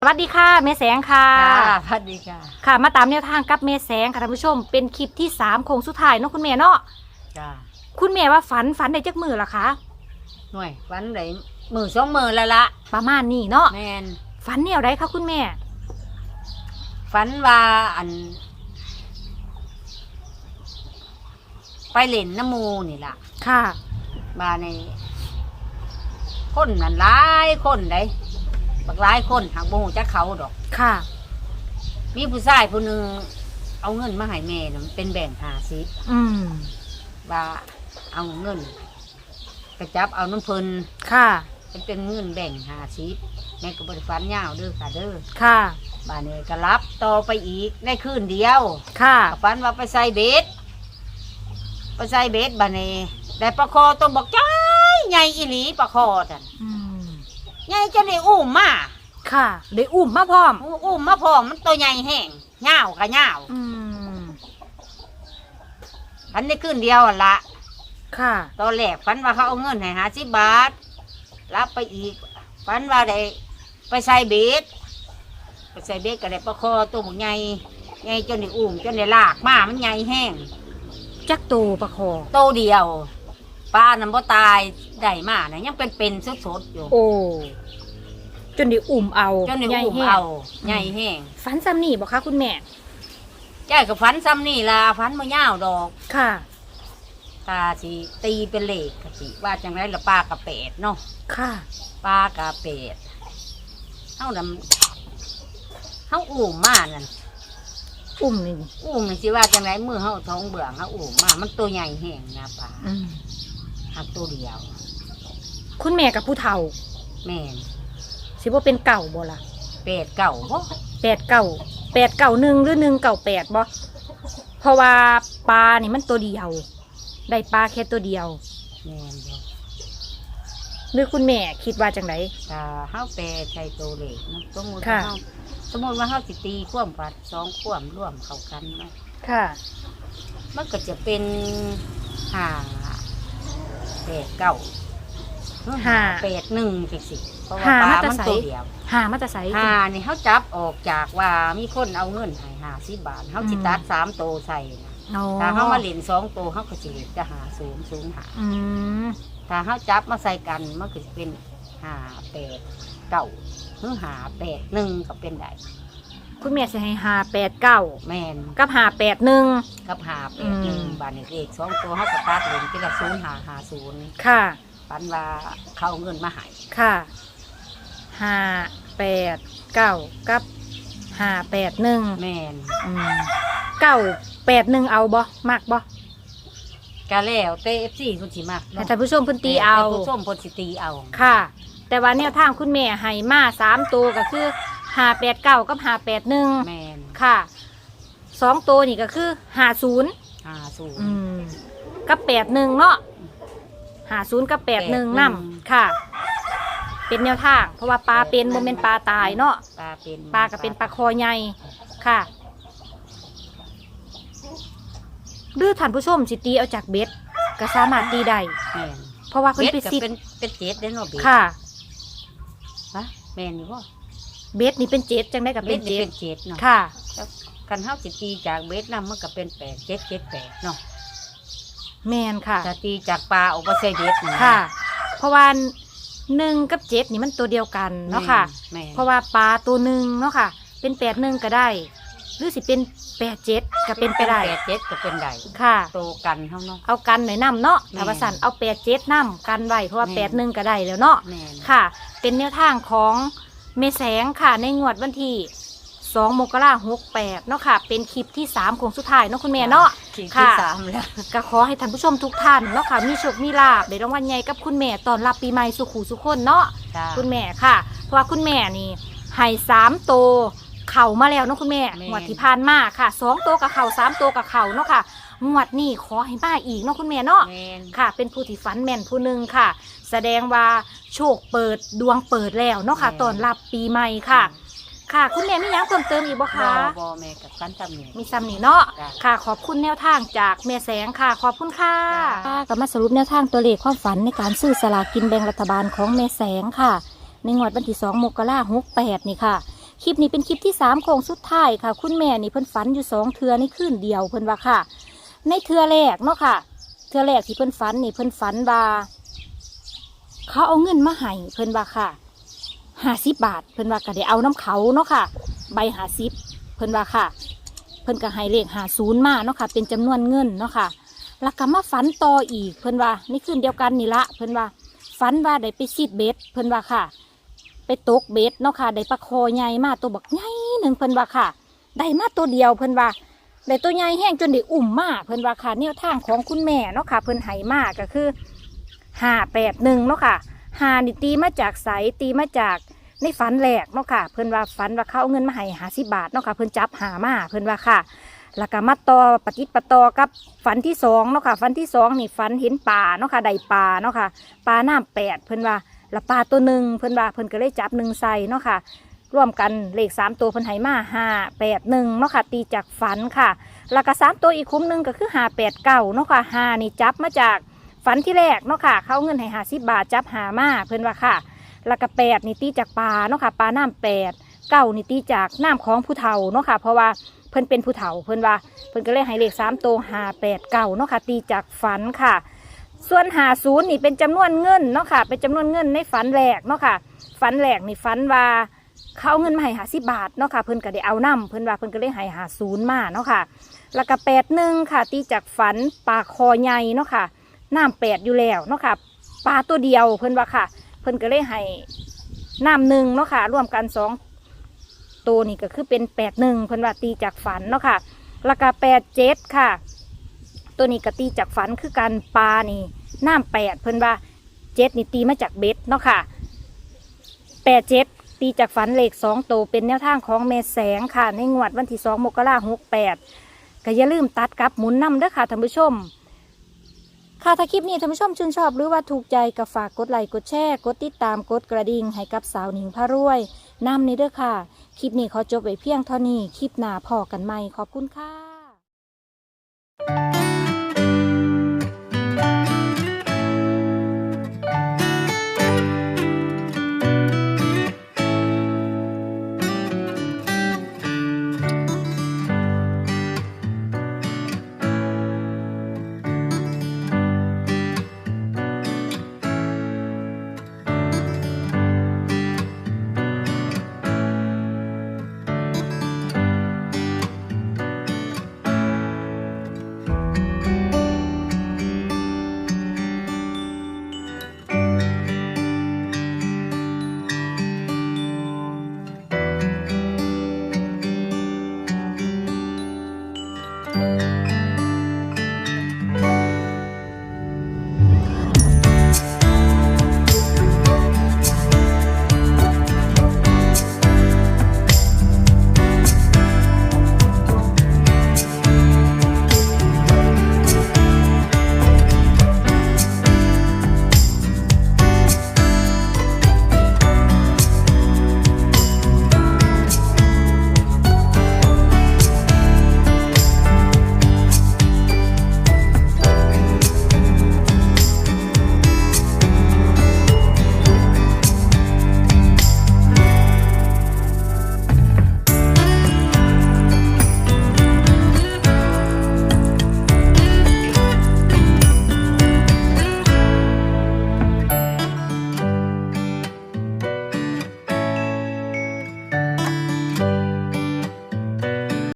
สวัสดีค่ะเมแสงค่ะค่ะ สวัสดีค่ะ ค่ะ มาตามแนวทางกับเมแสงค่ะท่านผู้ชม เป็นคลิปที่สามโค้งสุดท้ายเนาะคุณแม่เนาะจ้าคุณแม่ว่าฝันฝันได้จักมือละคะ หน่วยวันไหนมือสองมือแล้วละประมาณนี้เนาะแมนฝันแนวไรคะคุณแม่ ฝันว่าอัน ไปเล่นน้ำหมูนี่ล่ะค่ะ มาในคนนั่นหลายคนได้ บักหลายคนหากบ่ฮู้จักเขาดอก ค่ะ มีผู้ชายผู้หนึงเอาเงินมาให้แม่น่ะมันเป็นแบ่งหาสิอืม ว่าเอาเงินกระจับเอาน้ำเพลินค่ะ มันเป็นเงินแบ่งหาสิแม่ก็บริฟันยาวเด้อค่ะเด้อค่ะ บ้านนี้ก็รับต่อไปอีกในคืนเดียว ค่ะก็ฝันว่าไปใส่เบ็ดไปใส่เบ็ดบ้านนี้ได้ปลาคอตัวบอกจ้ายใหญ่อีหลีปลาคอท่านอืม ใหญ่จนได้อุ้มมาค่ะ ได้อุ้มมาพร้อม อุ้มมาพร้อมมันตัวใหญ่แห้งยาวกะยาวอืมฝันในคืนเดียวหั่นละค่ะ ตอนแรกฝันว่าเขาเอาเงินให้หาสิบบาทรับไปอีกฝันว่าได้ไปใส่เบ็ดไปใส่เบ็ดก็ได้ปลาคอตัวหมูใหญ่ใหญ่จนได้อุ้มจนได้ลากมามันใหญ่แห้ง จักโตประคอโตเดียวป้าน้ำบ่ตาย ได้มานะยังเป็นเป็นสดสดๆอยู่โอ้ จนได้อุ้มเอาจนได้ใหญ่อุ้มแห้งเอาใหญ่แห้งฝันซ้ำนี่บอกคะคุณแม่ยายกับฟันซ้ำนี่ล่ะฟันมายาวดอกค่ะ ตาสิตีเป็นเหล็กกะสิว่าจังไรละป้ากระเป็ดเนาะค่ะป้ากระเป็ดเฮาดำเฮาอุ้มมานั่นอุ้มนี่อุ้มนี่สิว่าจังไรมือเฮาท้องเบื่องเฮาอุ้มมามันตัวใหญ่แห้งนะป้าอืม หักตัวเดียว คุณแม่กับผู้เฒ่า แม่นสิว่าเป็นเก่าบ่ล่ะเป็ดเก่าบ่แปดเก่าแปดเก่าหนึ่งหรือหนึ่งเก่าแปดบ่เพราะว่าปลานี่มันตัวเดียว ได้ปลาแค่ตัวเดียว แม่นบ่หรือคุณแม่คิดว่าจังไดถ้าเฮาแปลใช้ตัวเลขนะสมมติค่ะว่าเฮาสมมติว่าเฮาสิตีข่วามฝัดสองข่วามร่วมเข้ากันเนาะค่ะ มันก็จะเป็นห้าแปดเก้า หรือห้า แปดหนึ่งจังสิเพราะว่าห้าปลามาแต่มันไสตัวเดียวหามาแตะไสห้านี่เฮาจับออกจากว่ามีคนเอาเงินให้ห้าสิบบาทเฮาสิตัดสามโตวใส่นะอ๋อถ้าเฮามาเล่นสองโตวเฮาก็สิเล่นจะหาศูนย์ศูนย์หาอืมถ้าเฮาจับมาใส่กันมันก็จะเป็นห้าแปดเก้าหรือห้าแปดหนึ่งก็เป็นได้คุณแม่สิให้หาแปดเก้าแม่นกับหาแปดหนึ่ง กับหาแปดหนึ่งอืม บาทนี่เลขสองตัวเขาก็ตัดเลนเป็นละศูนย์หาหาศูนย์ค่ะ ปันว่าเขาเอาเงินมาใหายค่ะหาแปดเก้ากับหาแปดหนึ่งแม่นอืมเก้าแปดหนึ่งเอาบ่มากบ่กะแล้วเตเอฟซีคุณสิมากให้ท่านผู้ชมเพิ่นตีเอา แต่ผู้ส้มเพนสิตีเอาค่ะ แต่ว่าแนวทางคุณแม่ให้มาสามตัวก็คือหาแปดเก้ากับหาแปดหนึ่งแม่นค่ะสองตัวนี่ก็คือหาศูนย์หาศูนย์ อืมกับแปดหนึ่งเนาะ หาศูนย์กับแปดหนึ่ง81นำค่ะ เป็นแนวทาง เพราะว่าปลาเป็นโมเมนปลาตายเนาะปลาเป็นปลาก็เป็นปลาคอใหญ่ค่ะหรือท่านผู้ชมสิตีเอาจากเบ็ดก็สามารถตีได้แม่นเพราะว่าเพิ่นเบ็ดไปก็ซิดเป็นเป็นเจ็ดได้เนาะเบ็ดค่ะฮะแม่นอยู่บ่เบ็ดนี่เป็นเจ็ดจังได้กับเบ็เป็ดนนี่เจ็ดเป็นเจ็ดเนาะค่ะกันเฮาสิตีจากเบ็ดนำมันก็เป็นแปดเจ็ดเจ็ดแปดเนาะ แมนค่ะ ถ้าตีจากปลาออกมาใส่เบ็ดนี่ค่ะ เพราะว่าหนึ่งกับเจ็ดนี่มันตัวเดียวกันเนาะค่ะ แม่นเพราะว่าปลาตัวหนึ่งเนาะค่ะ เป็นแปดหนึ่งก็ได้ หรือสิเป็นแปดเจ็ดก็เป็นไปได้แปดเจ็ดก็เป็นได้ค่ะ โตกันเท่าเนาะ เอากันหน่อยน้ำเนาะแม่น ถ้าว่าสันเอาแปดเจ็ดน้ำกันไว้เพราะว่าแม่นแปดหนึ่งก็ได้แล้วเนาะ แม่นค่ะ เป็นแนวทางของเมแสงค่ะในงวดวันที่ สองมกราหกแปดเนาะค่ะ เป็นคลิปที่สามของสุดท้ายเนาะคุณแม่เนาะ ขีดค่ะที่สามแล้ว ก็ขอให้ท่านผู้ชมทุกท่านเนาะค่ะมีโชคมีลาบได้รางวัลใหญ่กับคุณแม่ตอนรับปีใหม่สุขูสุขคนเนาะ จ้า คุณแม่ค่ะ เพราะว่าคุณแม่นี่ให้สามโตวเข่ามาแล้วเนาะคุณแม่แม่ งวดที่ผ่านมาค่ะสองโตวกับเข่าสามโตวกับเข่าเนาะค่ะงวดนี้ขอให้มาอีกเนาะคุณแม่เนาะแม่นค่ะ เป็นผู้ที่ฝันแม่นผู้หนึ่งค่ะ แสดงว่าโชคเปิดดวงเปิดแล้วเนาะค่ะตอนรับปีใหม่ค่ะ ค่ะ คุณแม่มีหยังเพิ่มเติมอีกบ่บอคะบอแม่กับกันจำเนี่ยมีซ้ำนี่เนาะจ้ะ ค่ะ ขอบคุณแนวทางจากแม่แสงค่ะ ขอบคุณค่ะจ้ะก็มาสรุปแนวทางตัวเลขความฝันในการซื้อสลากกินแบ่งรัฐบาลของแม่แสงค่ะ ในงวดวันที่ 2 มกราคม68 นี่ค่ะ คลิปนี้เป็นคลิปที่สามโค้งสุดท้ายค่ะ คุณแม่นี่เพิ่นฝันอยู่สองเทือในคืนเดียวเพิ่นว่าค่ะ ในเทือแรกเนาะค่ะ เทือแรกที่เพิ่นฝันนี่เพิ่นฝันว่าเขาเอาเงินมาให้เพิ่นว่าค่ะ ห้าสิบบาท เพิ่นว่าก็ได้เอาน้ำเขาเนาะค่ะ ใบห้าสิบเพิ่นว่าค่ะ เพิ่นก็ให้เลขหาศูนย์มาเนาะค่ะ เป็นจำนวนเงินเนาะค่ะแล้วก็มาฝันต่ออีกเพิ่นว่าในคืนเดียวกันนี่ละเพิ่นว่าฝันว่าได้ไปซีดเบ็ดเพิ่นว่าค่ะ ไปตกเบ็ดเนาะค่ะได้ปลาคอใหญ่มาตัวบักใหญ่หนึ่งเพิ่นว่าค่ะได้มาตัวเดียวเพิ่นว่าได้ตัวใหญ่แห้งจนได้อุ่มมากเพิ่นว่าค่ะแนวทางของคุณแม่เนาะค่ะ เพิ่นให้มาก็คือห้าแปดหนึ่งเนาะค่ะ หานี่ตีมาจากไสตีมาจากในฝันแหลกเนาะค่ะ เพิ่อนว่าฝันว่าเขาเอาเงินมาให้หาสิบาทเนาะค่ะ เพิ่อนจับหามาเพิ่อนว่าค่ะแล้วก็มาต่อปฏิปต่อกับฝันที่สองเนาะค่ะฝันที่สองนี่ฝันเห็นป่าเนาะค่ะไดป่าเนาะค่ะปลาน้ำแปดเพิ่อนว่าและปลาตัวหนึ่งเพิ่อนว่าเพิ่อนก็เลยจับหนึ่งใส่เนาะค่ะร่วมกันเลขสามตัวเพิ่อนให้มาห้าแปดหนึ่งเนาะค่ะตีจากฝันค่ะแล้วก็สามตัวอีกคุ้มหนึ่งก็คือห้าแปดเก้าเนาะค่ะห้านี่จับมาจาก ฝันที่แรกเนาะค่ะ เขาเงินให้หาสิบบาทจับหามาเพิ่อนว่าค่ะ แล้วก็แปดนี่ตีจากปลาเนาะค่ะปลาน้ำแปดเก้านี่ตีจากน้ำของผู้เฒ่าเนาะค่ะ เพราะว่าเพิ่อนเป็นผู้เฒ่าเพิ่อนว่าเพิ่อนก็เลยให้เลขสามโตหาแปดเก้าเนาะค่ะ ตีจากฝันค่ะ ส่วนหาศูนย์นี่เป็นจำนวนเงินเนาะค่ะ เป็นจำนวนเงินในฝันแรกเนาะค่ะ ฝันแรกนี่ฝันว่าเขาเอาเงินมาให้หาสิบาทเนาะค่ะเพิ่นก็ได้เอานํเพิ่นว่าเพิ่นก็เลยให้หาศูนย์มาเนาะค่ะ แล้วก็แปดหนึ่งค่ะ ตีจากฝันปลาคอใหญ่เนาะค่ะ น้ำแปดอยู่แล้วเนาะค่ะปลาตัวเดียวเพิ่นว่าค่ะ เพิ่นก็เลยให้น้ำหนึ่งเนาะค่ะร่วมกันสองตัวนี่ก็คือเป็นแปดหนึ่งเพิ่นว่าตีจากฝันเนาะค่ะแล้วก็แปดเจ็ดค่ะ ตัวนี้ก็ตีจากฝันคือการปลานี่น้ำแปดเพิ่นว่าเจ็ดนี่ตีมาจากเบ็ดเนาะค่ะแปดเจ็ดตีจากฝันเลขสองตัวเป็นแนวทางของเมแสงค่ะ ในงวดวันที่สองมกราหกแปดก็อย่าลืมตัดกับหมุนนำเด้อค่ะท่านผู้ชม ค่ะถ้าคลิปนี้ท่านผู้ชมชื่นชอบหรือว่าถูกใจก็ฝากกดไลค์กดแชร์กดติดตามกดกระดิ่งให้กับสาวหนิงพารวยนำนี้เด้อค่ะ คลิปนี้ขอจบไว้เพียงเท่านี้ คลิปหน้าพอกันใหม่ขอบคุณค่ะ